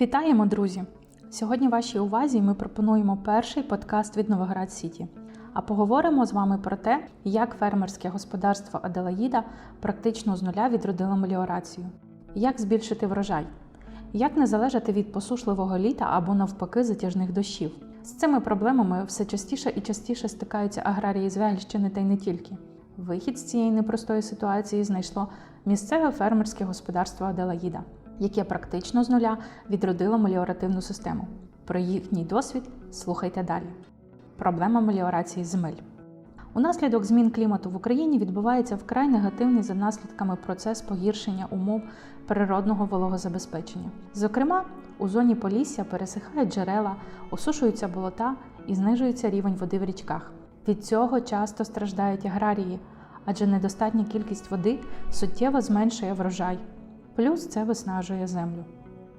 Вітаємо, друзі! Сьогодні вашій увазі ми пропонуємо перший подкаст від Новоград Сіті. А поговоримо з вами про те, як фермерське господарство Аделаїда практично з нуля відродило меліорацію, як збільшити врожай, як не залежати від посушливого літа або навпаки затяжних дощів. З цими проблемами все частіше і частіше стикаються аграрії з Вельщини та й не тільки. Вихід з цієї непростої ситуації знайшло місцеве фермерське господарство Аделаїда, яке практично з нуля відродило меліоративну систему. Про їхній досвід слухайте далі. Проблема меліорації земель. Унаслідок змін клімату в Україні відбувається вкрай негативний за наслідками процес погіршення умов природного вологозабезпечення. Зокрема, у зоні Полісся пересихають джерела, осушуються болота і знижується рівень води в річках. Від цього часто страждають аграрії, адже недостатня кількість води суттєво зменшує врожай, плюс це виснажує землю.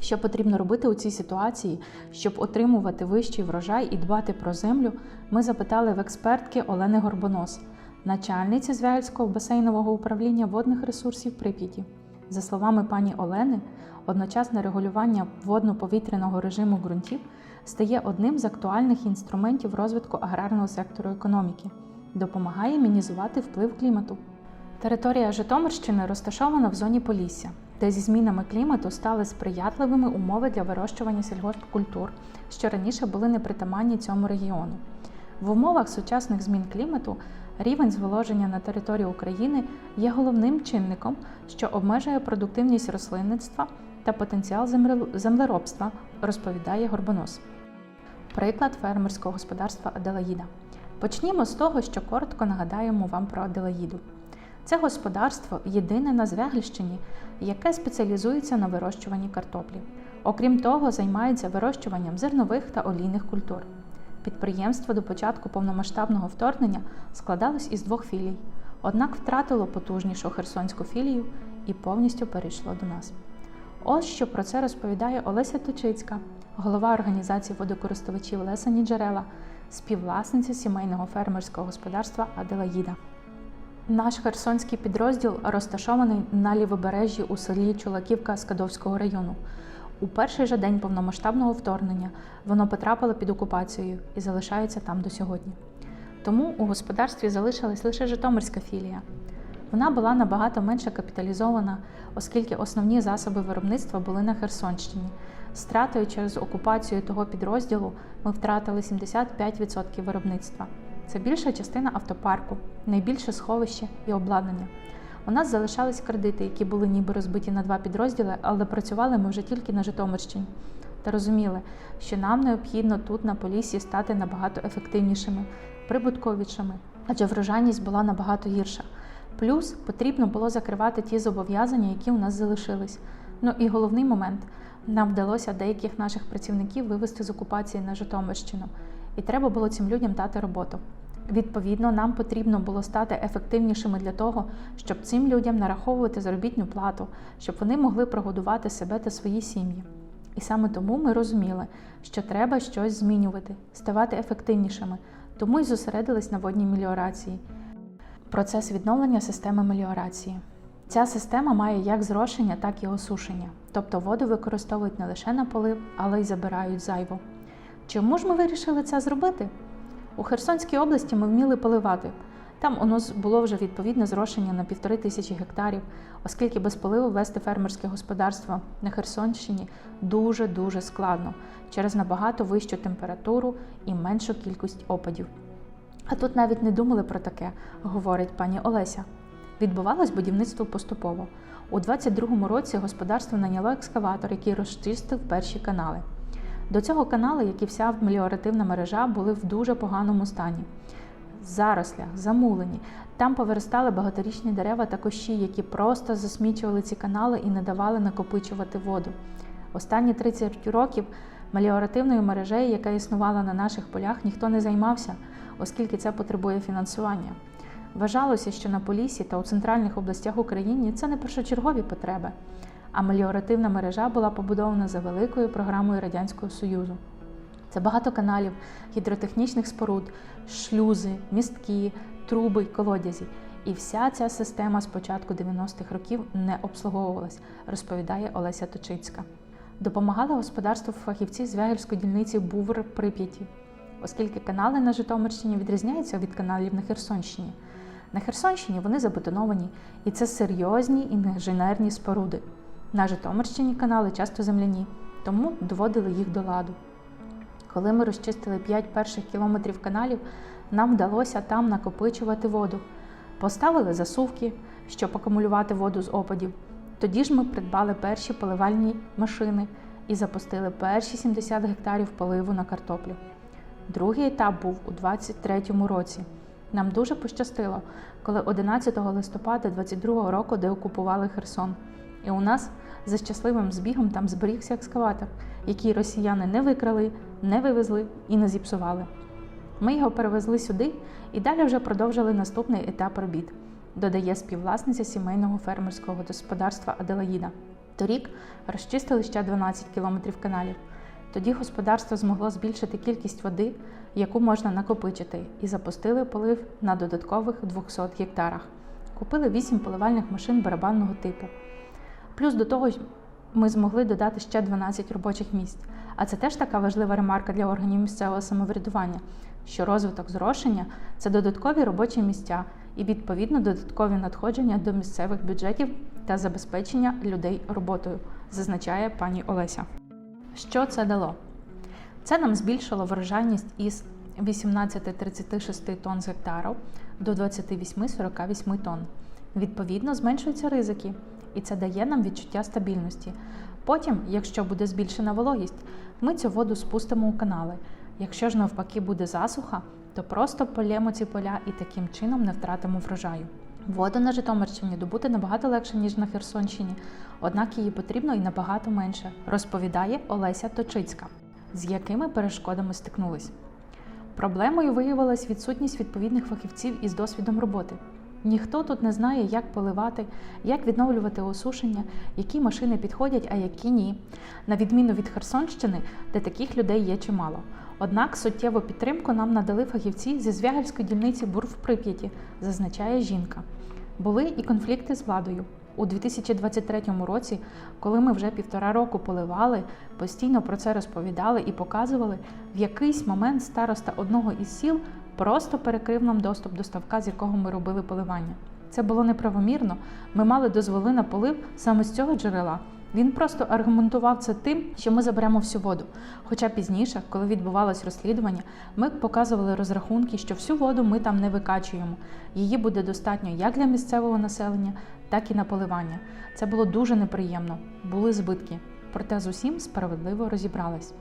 Що потрібно робити у цій ситуації, щоб отримувати вищий врожай і дбати про землю, ми запитали в експертки Олени Горбонос, начальниці Звяльського басейнового управління водних ресурсів Прип'яті. За словами пані Олени, одночасне регулювання водно-повітряного режиму ґрунтів стає одним з актуальних інструментів розвитку аграрного сектору економіки, допомагає мінізувати вплив клімату. Територія Житомирщини розташована в зоні Полісся, де зі змінами клімату стали сприятливими умови для вирощування сільгоспкультур, що раніше були непритаманні цьому регіону. В умовах сучасних змін клімату рівень зволоження на території України є головним чинником, що обмежує продуктивність рослинництва та потенціал землеробства, розповідає Горбонос. Приклад фермерського господарства Аделаїда. Почнімо з того, що коротко нагадаємо вам про Аделаїду. Це господарство єдине на Звягільщині, яке спеціалізується на вирощуванні картоплі. Окрім того, займається вирощуванням зернових та олійних культур. Підприємство до початку повномасштабного вторгнення складалось із двох філій, однак втратило потужнішу херсонську філію і повністю перейшло до нас. Ось що про це розповідає Олеся Точицька, голова організації водокористувачів Лесані Джерела, співвласниця сімейного фермерського господарства Аделаїда. Наш херсонський підрозділ розташований на лівобережжі у селі Чулаківка Скадовського району. У перший же день повномасштабного вторгнення воно потрапило під окупацією і залишається там до сьогодні. Тому у господарстві залишилась лише Житомирська філія. Вона була набагато менше капіталізована, оскільки основні засоби виробництва були на Херсонщині. Стратою через окупацію того підрозділу ми втратили 75% виробництва. Це більша частина автопарку, найбільше сховище і обладнання. У нас залишались кредити, які були ніби розбиті на два підрозділи, але працювали ми вже тільки на Житомирщині. Та розуміли, що нам необхідно тут, на Поліссі, стати набагато ефективнішими, прибутковішими, адже врожайність була набагато гірша. Плюс потрібно було закривати ті зобов'язання, які у нас залишились. Ну і головний момент нам вдалося деяких наших працівників вивести з окупації на Житомирщину, і треба було цим людям дати роботу. Відповідно, нам потрібно було стати ефективнішими для того, щоб цим людям нараховувати заробітну плату, щоб вони могли прогодувати себе та свої сім'ї. І саме тому ми розуміли, що треба щось змінювати, ставати ефективнішими, тому й зосередились на водній меліорації. Процес відновлення системи меліорації. Ця система має як зрошення, так і осушення, тобто воду використовують не лише на полив, але й забирають зайву. Чому ж ми вирішили це зробити? У Херсонській області ми вміли поливати. Там у нас було вже відповідне зрошення на півтори тисячі гектарів, оскільки без поливу вести фермерське господарство на Херсонщині дуже-дуже складно через набагато вищу температуру і меншу кількість опадів. А тут навіть не думали про таке, говорить пані Олеся. Відбувалось будівництво поступово. У 22-му році господарство наняло екскаватор, який розчистив перші канали. До цього каналу, як і вся меліоративна мережа, були в дуже поганому стані. Зарослях, замулені. Там повиростали багаторічні дерева та кущі, які просто засмічували ці канали і не давали накопичувати воду. Останні 30 років меліоративною мережею, яка існувала на наших полях, ніхто не займався, оскільки це потребує фінансування. Вважалося, що на Поліссі та у центральних областях України це не першочергові потреби а меліоративна мережа була побудована за великою програмою Радянського Союзу. Це багато каналів, гідротехнічних споруд, шлюзи, містки, труби й колодязі. І вся ця система з початку 90-х років не обслуговувалась, розповідає Олеся Точицька. Допомагали господарству фахівці з Вягельської дільниці Бувр Прип'яті, оскільки канали на Житомирщині відрізняються від каналів на Херсонщині. На Херсонщині вони забетоновані, і це серйозні інженерні споруди. На Житомирщині канали часто земляні, тому доводили їх до ладу. Коли ми розчистили 5 перших кілометрів каналів, нам вдалося там накопичувати воду. Поставили засувки, щоб акумулювати воду з опадів. Тоді ж ми придбали перші поливальні машини і запустили перші 70 гектарів поливу на картоплю. Другий етап був у 23-му році. Нам дуже пощастило, коли 11 листопада 22-го року деокупували Херсон. І у нас за щасливим збігом там зберігся екскаватор, який росіяни не викрали, не вивезли і не зіпсували. Ми його перевезли сюди і далі вже продовжили наступний етап робіт, додає співвласниця сімейного фермерського господарства Аделаїда. Торік розчистили ще 12 кілометрів каналів. Тоді господарство змогло збільшити кількість води, яку можна накопичити, і запустили полив на додаткових 200 гектарах. Купили 8 поливальних машин барабанного типу. Плюс до того ми змогли додати ще 12 робочих місць. А це теж така важлива ремарка для органів місцевого самоврядування, що розвиток зрошення це додаткові робочі місця і, відповідно, додаткові надходження до місцевих бюджетів та забезпечення людей роботою, зазначає пані Олеся. Що це дало? Це нам збільшило врожайність із 18-36 тонн з гектару до 28-48 тонн. Відповідно, зменшуються ризики, і це дає нам відчуття стабільності. Потім, якщо буде збільшена вологість, ми цю воду спустимо у канали. Якщо ж навпаки буде засуха, то просто полємо ці поля і таким чином не втратимо врожаю. Воду на Житомирщині добути набагато легше, ніж на Херсонщині, однак її потрібно і набагато менше, розповідає Олеся Точицька, з якими перешкодами стикнулись. Проблемою виявилась відсутність відповідних фахівців із досвідом роботи. Ніхто тут не знає, як поливати, як відновлювати осушення, які машини підходять, а які ні. На відміну від Херсонщини, де таких людей є чимало. Однак суттєву підтримку нам надали фахівці зі Звягельської дільниці Бур в Прип'яті, зазначає жінка. Були і конфлікти з владою. У 2023 році, коли ми вже півтора року поливали, постійно про це розповідали і показували, в якийсь момент староста одного із сіл просто перекрив нам доступ до ставка, з якого ми робили поливання. Це було неправомірно. Ми мали дозволи на полив саме з цього джерела. Він просто аргументував це тим, що ми заберемо всю воду. Хоча пізніше, коли відбувалось розслідування, ми показували розрахунки, що всю воду ми там не викачуємо. Її буде достатньо як для місцевого населення, так і на поливання. Це було дуже неприємно, були збитки. Проте з усім справедливо розібрались.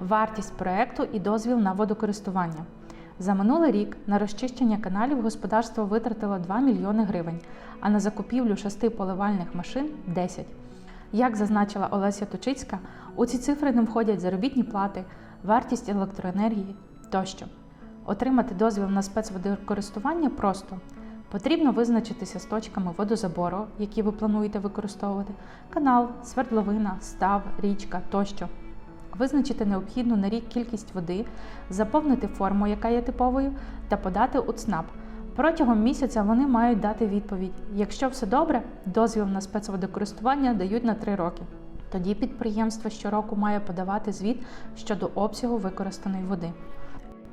Вартість проекту і дозвіл на водокористування. За минулий рік на розчищення каналів господарство витратило 2 мільйони гривень, а на закупівлю шести поливальних машин 10. Як зазначила Олеся Точицька, у ці цифри не входять заробітні плати, вартість електроенергії тощо. Отримати дозвіл на спецводокористування просто. Потрібно визначитися з точками водозабору, які ви плануєте використовувати, канал, свердловина, став, річка тощо. Визначити необхідну на рік кількість води, заповнити форму, яка є типовою, та подати у ЦНАП. Протягом місяця вони мають дати відповідь. Якщо все добре, дозвіл на спецводокористування дають на 3 роки. Тоді підприємство щороку має подавати звіт щодо обсягу використаної води.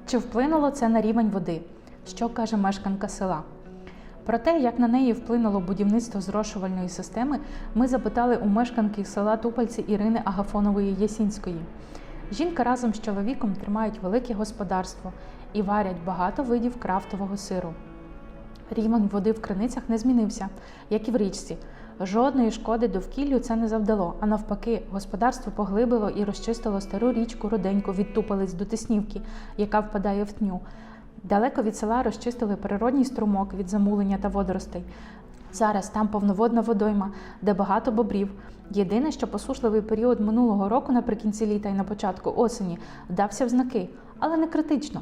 Чи вплинуло це на рівень води? Що каже мешканка села? Про те, як на неї вплинуло будівництво зрошувальної системи, ми запитали у мешканки села Тупальці Ірини Агафонової Ясінської. Жінка разом з чоловіком тримають велике господарство і варять багато видів крафтового сиру. Рівень води в криницях не змінився, як і в річці. Жодної шкоди довкіллю це не завдало, а навпаки, господарство поглибило і розчистило стару річку Руденьку від Тупалець до Теснівки, яка впадає в тню. Далеко від села розчистили природній струмок від замулення та водоростей. Зараз там повноводна водойма, де багато бобрів. Єдине, що посушливий період минулого року наприкінці літа і на початку осені вдався в знаки, але не критично.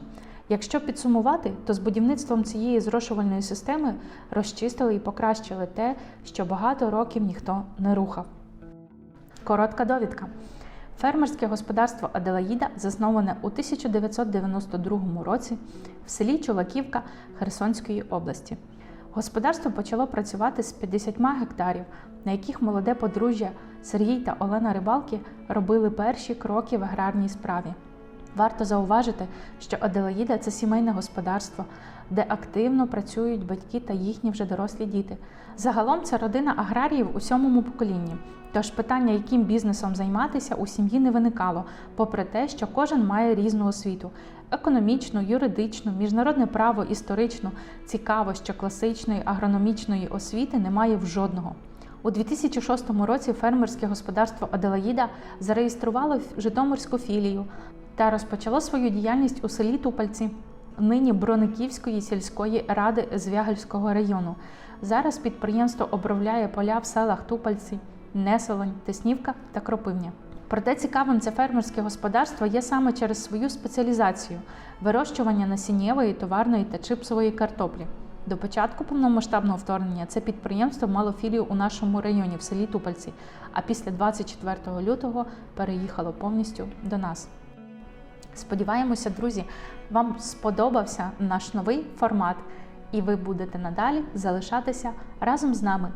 Якщо підсумувати, то з будівництвом цієї зрошувальної системи розчистили і покращили те, що багато років ніхто не рухав. Коротка довідка. Фермерське господарство Аделаїда засноване у 1992 році в селі Чулаківка Херсонської області. Господарство почало працювати з 50 гектарів, на яких молоде подружжя Сергій та Олена Рибалки робили перші кроки в аграрній справі. Варто зауважити, що Аделаїда це сімейне господарство, де активно працюють батьки та їхні вже дорослі діти. Загалом це родина аграріїв у сьомому поколінні. Тож питання, яким бізнесом займатися, у сім'ї не виникало, попри те, що кожен має різну освіту: економічну, юридичну, міжнародне право, історичну. Цікаво, що класичної агрономічної освіти немає в жодного. У 2006 році фермерське господарство Аделаїда зареєструвало Житомирську філію та розпочало свою діяльність у селі Тупальці, нині Брониківської сільської ради Звягельського району. Зараз підприємство обробляє поля в селах Тупальці, Неселонь, Теснівка та Кропивня. Проте цікавим це фермерське господарство є саме через свою спеціалізацію вирощування насіннєвої, товарної та чипсової картоплі. До початку повномасштабного вторгнення це підприємство мало філію у нашому районі в селі Тупальці, а після 24 лютого переїхало повністю до нас. Сподіваємося, друзі, вам сподобався наш новий формат, і ви будете надалі залишатися разом з нами.